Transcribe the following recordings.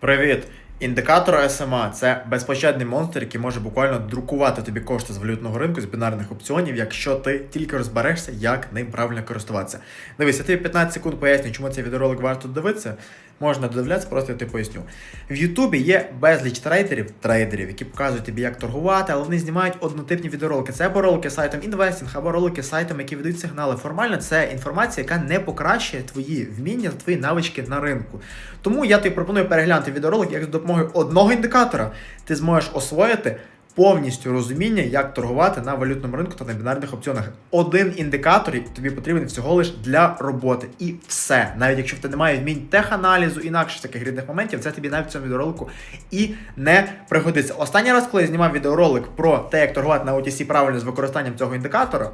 Привіт! Індикатор SMA – це безпощадний монстр, який може буквально друкувати тобі кошти з валютного ринку, з бінарних опціонів, якщо ти тільки розберешся, як ним правильно користуватися. Дивись, я тобі 15 секунд поясню, чому цей відеоролик варто дивитися. Можна додивлятися, просто я тобі поясню. В Ютубі є безліч трейдерів, трейдерів, які показують тобі, як торгувати, але вони знімають однотипні відеоролики. Це або ролики сайтом інвестінг, або ролики з сайтом, які ведуть сигнали. Формально це інформація, яка не покращує твої вміння, твої навички на ринку. Тому я тобі пропоную переглянути відеоролик, як з допомогою одного індикатора ти зможеш освоїти повністю розуміння, як торгувати на валютному ринку та на бінарних опціонах. Один індикатор тобі потрібен всього лиш для роботи. І все. Навіть якщо в тебе немає вмінь теханалізу, інакше таких рідних моментів, це тобі навіть в цьому відеоролику і не пригодиться. Останній раз, коли я знімав відеоролик про те, як торгувати на OTC правильно з використанням цього індикатора.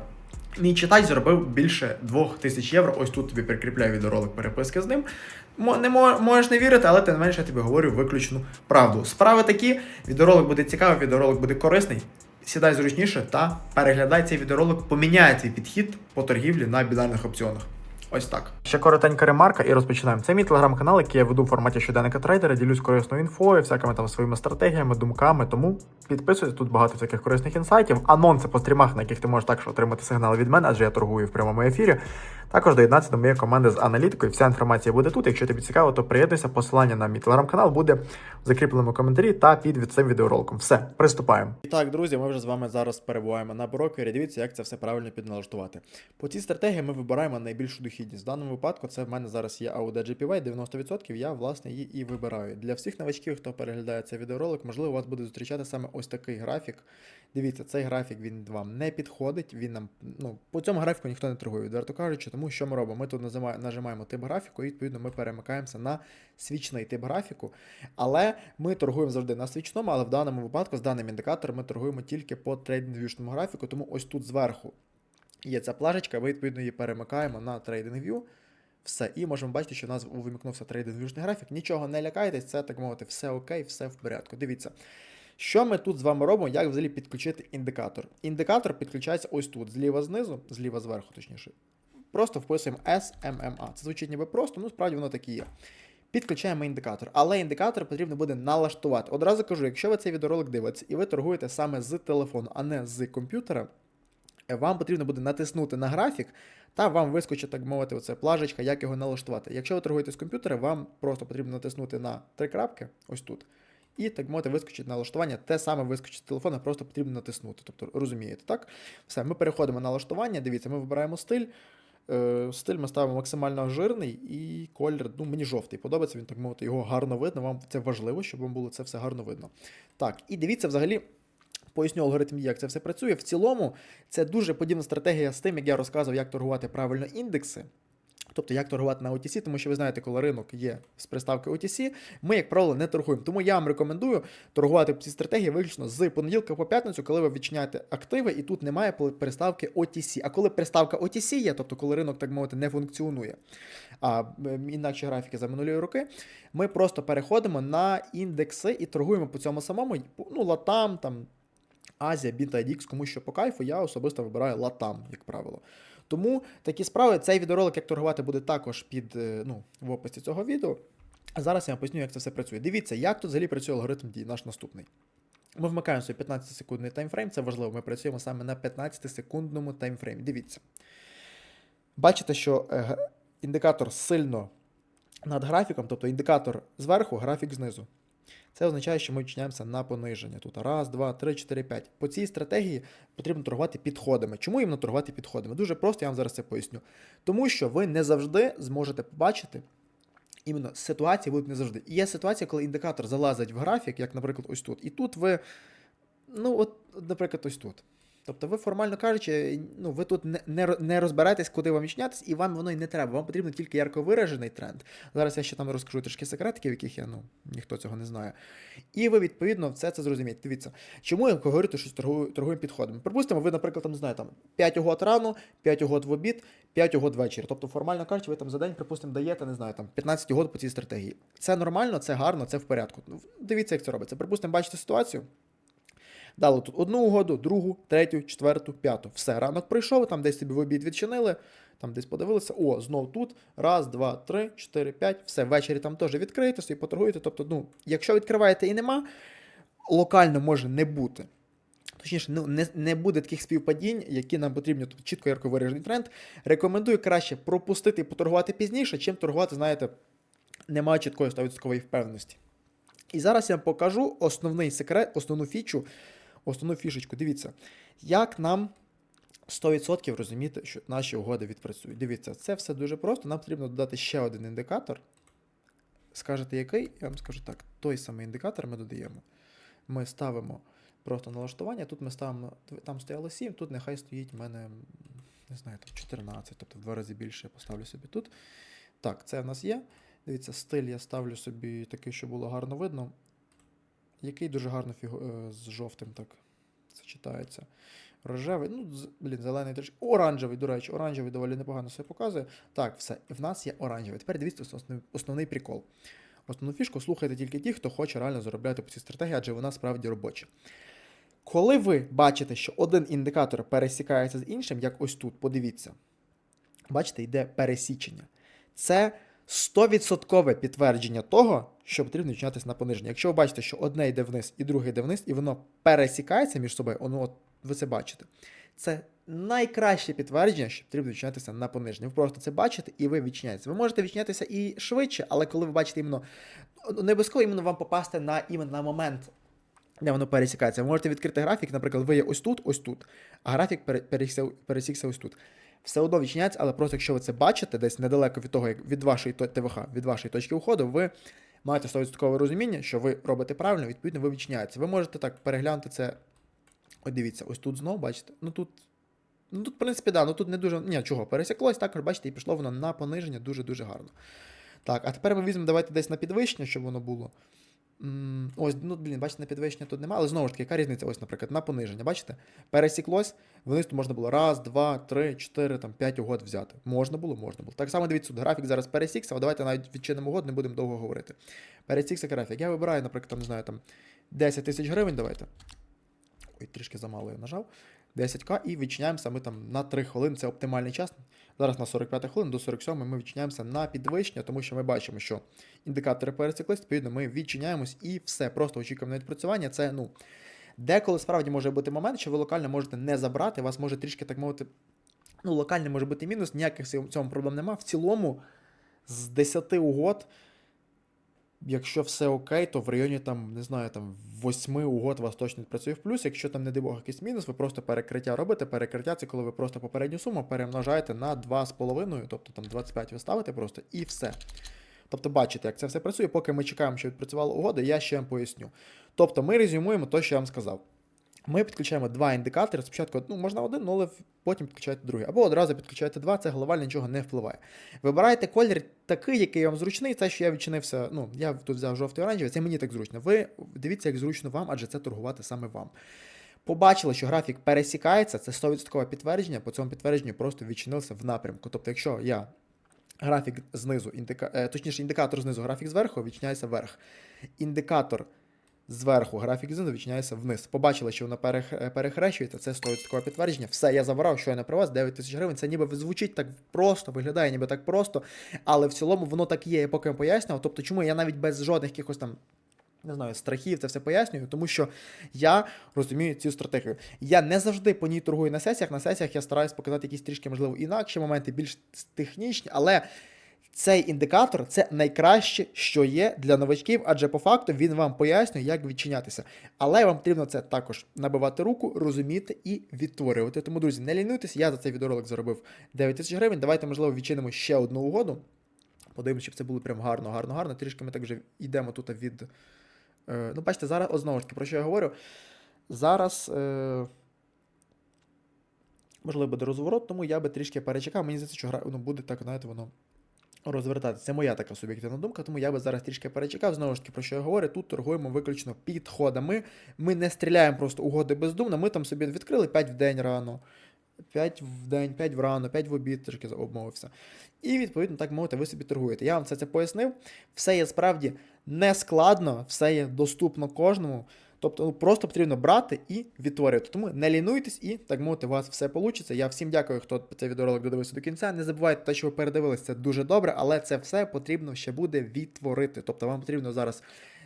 Мій читай заробив більше 2000 євро. Ось тут тобі прикріпляю відеоролик переписки з ним. Не мо- можеш не вірити, але тим не менше я тобі говорю виключну правду. Справи такі, відеоролик буде цікавий, відеоролик буде корисний. Сідай зручніше та переглядай цей відеоролик, поміняє твій підхід по торгівлі на бінарних опціонах. Ось так. Ще коротенька ремарка і розпочинаємо. Це мій телеграм-канал, який я веду в форматі щоденника трейдера, ділюсь корисною інфою, всякими там своїми стратегіями, думками. Тому підписуйтесь, тут багато всяких корисних інсайтів, анонси по стрімах, на яких ти можеш також отримати сигнали від мене, адже я торгую в прямому ефірі. Також доєднатися до моєї команди з аналітикою. Вся інформація буде тут. Якщо тобі цікаво, то приєднуйся. Посилання на мій телеграм-канал буде в закріпленому коментарі та під цим відеороликом. Все, приступаємо. І так, друзі, ми вже з вами зараз перебуваємо на брокері. Дивіться, як це все правильно підналаштувати. По цій стратегії ми вибираємо найбільшу дохідність. В даному випадку це в мене зараз є AUD GPY 90%. Я власне її і вибираю. Для всіх новачків, хто переглядає цей відеоролик, можливо, у вас буде зустрічати саме ось такий графік. Дивіться, цей графік він вам не підходить. Він нам ну по цьому графіку ніхто не торгує, відверто кажучи. Тому що ми робимо? Ми тут нажимаємо тип графіку, і відповідно ми перемикаємося на свічний тип графіку. Але ми торгуємо завжди на свічному, але в даному випадку з даним індикатором ми торгуємо тільки по трейдинг графіку. Тому ось тут зверху є ця плажечка, ми відповідно її перемикаємо на TradingView. Все, і можемо бачити, що у нас увімкнувся трейдинг графік. Нічого не лякайтесь, це так мовити, все окей, все в порядку. Дивіться. Що ми тут з вами робимо, як взагалі підключити індикатор? Індикатор підключається ось тут, зліва знизу, зліва зверху, точніше. Просто вписуємо SMMA. Це звучить ніби просто, ну справді воно так і є. Підключаємо індикатор, але індикатор потрібно буде налаштувати. Одразу кажу, якщо ви цей відеоролик дивитесь і ви торгуєте саме з телефону, а не з комп'ютера, вам потрібно буде натиснути на графік, та вам вискочить, так мовити, оце плажечка, як його налаштувати. Якщо ви торгуєте з комп'ютера, вам просто потрібно натиснути на три крапки, ось тут. І так мовити, вискочить налаштування, те саме вискочить з телефона, просто потрібно натиснути. Тобто, розумієте, так? Все, ми переходимо на налаштування. Дивіться, ми вибираємо стиль. Е, Стиль ми ставимо максимально жирний і колір, ну мені жовтий подобається, він так мовити, його гарно видно. Вам це важливо, щоб вам було це все гарно видно. Так, і дивіться взагалі. Поясню алгоритм, як це все працює. В цілому, це дуже подібна стратегія з тим, як я розказував, як торгувати правильно індекси. Тобто, як торгувати на OTC, тому що ви знаєте, коли ринок є з приставки OTC, ми, як правило, не торгуємо. Тому я вам рекомендую торгувати цій стратегії виключно з понеділка по п'ятницю, коли ви відчиняєте активи, і тут немає приставки OTC. А коли приставка OTC є, тобто коли ринок, так мовити, не функціонує, а інакші графіки за минулі роки, ми просто переходимо на індекси і торгуємо по цьому самому. Ну, латам, там, Азія, Біта IDX, кому що по кайфу, я особисто вибираю латам, як правило. Тому такі справи, цей відеоролик, як торгувати, буде також під е, ну, в описі цього відео. А зараз я вам поясню, як це все працює. Дивіться, як тут взагалі працює алгоритм дій, наш наступний. Ми вмикаємо свій 15-секундний таймфрейм, це важливо, ми працюємо саме на 15-секундному таймфреймі. Дивіться. Бачите, що е, індикатор сильно над графіком, тобто індикатор зверху, графік знизу. Це означає, що ми відчиняємося на пониження. Тут раз, два, три, чотири, п'ять. По цій стратегії потрібно торгувати підходами. Чому їм торгувати підходами? Дуже просто, я вам зараз це поясню. Тому що ви не завжди зможете побачити. Іменно ситуації будуть не завжди. І є ситуація, коли індикатор залазить в графік, як, наприклад, ось тут. І тут ви, ну, от, наприклад, ось тут. Тобто, ви, формально кажучи, ну, ви тут не, не, ро- не розберетесь, куди вам відчинятись, і вам воно й не треба. Вам потрібен тільки ярко виражений тренд. Зараз я ще там розкажу трішки секретиків, яких я, ну, ніхто цього не знає. І ви, відповідно, все це зрозумієте. Дивіться, чому я говорю, що торгуємо підходами? Припустимо, ви, наприклад, там, не там 5 угод рано, 5 угод в обід, 5 угод ввечері. Тобто, формально кажучи, ви там за день, припустимо, даєте, не знаю, там 15 угод по цій стратегії. Це нормально, це гарно, це в порядку. Ну, Дивіться, як це робиться. Припустимо, бачите ситуацію. Дали тут одну угоду, другу, третю, четверту, п'яту. Все, ранок пройшов, там десь собі в обід відчинили. там десь подивилися, о, знов тут, раз, два, три, чотири, п'ять, все, ввечері там теж відкриєте собі, поторгуєте. Тобто, ну, якщо відкриваєте і нема, локально може не бути. Точніше, ну, не, не буде таких співпадінь, які нам потрібні, тобто чітко ярко виражений тренд. Рекомендую краще пропустити і поторгувати пізніше, чим торгувати, знаєте, немає чіткої 100% впевненості. І зараз я вам покажу основний секрет, основну фічу, основну фішечку. Дивіться, як нам 100% розуміти, що наші угоди відпрацюють. Дивіться, це все дуже просто. Нам потрібно додати ще один індикатор. Скажете, який? Я вам скажу так: той самий індикатор ми додаємо. Ми ставимо просто налаштування. Тут ми ставимо, там стояло 7, тут нехай стоїть в мене, не знаю, 14, тобто в два рази більше я поставлю собі тут. Так, це в нас є. Дивіться, стиль я ставлю собі такий, щоб було гарно видно. Який дуже гарно фігу... е, з жовтим так це читається. Рожевий, ну, блін, зелений трішки. Оранжевий, до речі, оранжевий доволі непогано все показує. Так, все, в нас є оранжевий. Тепер дивіться основний, основний прикол. Основну фішку слухайте тільки ті, хто хоче реально заробляти по цій стратегії, адже вона справді робоча. Коли ви бачите, що один індикатор пересікається з іншим, як ось тут, подивіться. Бачите, йде пересічення. Це 100% підтвердження того, що потрібно відчинятися на пониження. Якщо ви бачите, що одне йде вниз і друге йде вниз, і воно пересікається між собою, ну, от ви це бачите. Це найкраще підтвердження, що потрібно відчинятися на пониження. Ви просто це бачите і ви відчиняєтеся. Ви можете відчинятися і швидше, але коли ви бачите іменно, не обов'язково іменно вам попасти на іменно на момент. Де воно пересікається. Ви можете відкрити графік, наприклад, ви є ось тут, ось тут, а графік пересікся ось тут. Все одно відчиняється, але просто якщо ви це бачите десь недалеко від того, як від вашої ТВХ, від вашої точки входу, ви маєте 100% розуміння, що ви робите правильно, відповідно, ви відчиняєтеся. Ви можете так переглянути це. Ось дивіться, ось тут знову, бачите. Ну тут. Ну тут, в принципі, да, ну тут не дуже. Ні, чого, пересіклось, також, бачите, і пішло воно на пониження дуже-дуже гарно. Так, а тепер ми візьмемо, давайте десь на підвищення, щоб воно було. Ось, ну, блін, бачите, на підвищення тут немає, але знову ж таки, яка різниця? Ось, наприклад, на пониження. Бачите? Пересіклось, вниз тут можна було раз, два, три, чотири, там, п'ять угод взяти. Можна було, можна було. Так само дивіться, графік зараз пересікся, а давайте навіть відчинимо угод, не будемо довго говорити. Пересікся графік. Я вибираю, наприклад, там, не знаю, там 10 тисяч гривень, давайте. Ой, трішки замало я нажав. 10к і відчиняємося ми там на 3 хвилини, це оптимальний час. Зараз на 45 хвилин до 47 ми відчиняємося на підвищення, тому що ми бачимо, що індикатори пересіклись, відповідно, ми відчиняємось і все, просто очікуємо на відпрацювання. Це, ну, деколи справді може бути момент, що ви локально можете не забрати, вас може трішки, так мовити, ну, локальний може бути мінус, ніяких в цьому проблем нема. В цілому, з 10 угод, якщо все окей, то в районі там, не знаю, там восьми угод вас точно працює в плюс. Якщо там, не дай Бог, якийсь мінус, ви просто перекриття робите. Перекриття це коли ви просто попередню суму перемножаєте на 2,5, тобто там 25 ви ставите просто і все. Тобто бачите, як це все працює, поки ми чекаємо, що відпрацювала угода, я ще вам поясню. Тобто ми резюмуємо те, що я вам сказав. Ми підключаємо два індикатори. Спочатку ну, можна один, але потім підключаєте другий. Або одразу підключаєте два, це глобально нічого не впливає. Вибирайте колір такий, який вам зручний. Це, що я відчинився. Ну, я тут взяв жовтий оранжевий, це мені так зручно. Ви дивіться, як зручно вам, адже це торгувати саме вам. Побачили, що графік пересікається, це 100% підтвердження. По цьому підтвердженню просто відчинився в напрямку. Тобто, якщо я графік знизу, індика... е, точніше, індикатор знизу, графік зверху, відчиняється вверх. Індикатор зверху, графік знизу відчиняється вниз. Побачили, що перех... е, перехрещується, це 100% підтвердження. Все, я забрав, що я не при вас, 9 тисяч гривень. Це ніби звучить так просто, виглядає ніби так просто, але в цілому воно так є, я поки пояснював. Тобто, чому я навіть без жодних якихось там. Не знаю, страхів це все пояснюю, тому що я розумію цю стратегію. Я не завжди по ній торгую на сесіях. На сесіях я стараюсь показати якісь трішки, можливо, інакші моменти, більш технічні, але цей індикатор це найкраще, що є для новачків, адже по факту він вам пояснює, як відчинятися. Але вам потрібно це також набивати руку, розуміти і відтворювати. Тому, друзі, не лінуйтесь, я за цей відеоролик заробив 9 тисяч гривень. Давайте, можливо, відчинимо ще одну угоду. Подивимося, щоб це було прям гарно, гарно, гарно. Трішки ми так вже йдемо тут від. Е, ну, бачите, зараз, знову ж таки, про що я говорю. Зараз. Е, можливо, буде розворот, тому я би трішки перечекав. Мені здається, що гра ну, буде так, знаєте, воно розвертатися. Це моя така суб'єктивна думка, тому я би зараз трішки перечекав. Знову ж таки, про що я говорю, тут торгуємо виключно підходами. Ми не стріляємо просто угоди бездумно. Ми там собі відкрили 5 в день рано. 5 в день, 5 в рано, 5 в обід, трішки обмовився. І відповідно, так мовити, ви собі торгуєте. Я вам все це пояснив. Все є справді не складно, все є доступно кожному. Тобто ну, просто потрібно брати і відтворювати. Тому не лінуйтесь і так мовити, у вас все вийде. Я всім дякую, хто цей відеоролик додивився до кінця. Не забувайте те, що ви передивилися, це дуже добре, але це все потрібно ще буде відтворити. Тобто вам потрібно зараз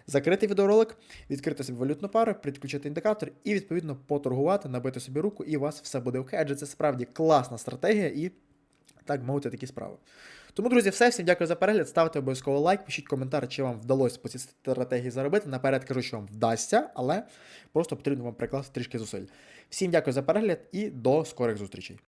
закрити відеоролик, відкрити собі валютну пару, підключити індикатор і відповідно поторгувати, набити собі руку, і у вас все буде окей. Адже це справді класна стратегія і так мовити такі справи. Тому, друзі, все. Всім дякую за перегляд. Ставте обов'язково лайк, пишіть коментар, чи вам вдалося по цій стратегії заробити. Наперед кажу, що вам вдасться, але просто потрібно вам прикласти трішки зусиль. Всім дякую за перегляд і до скорих зустрічей.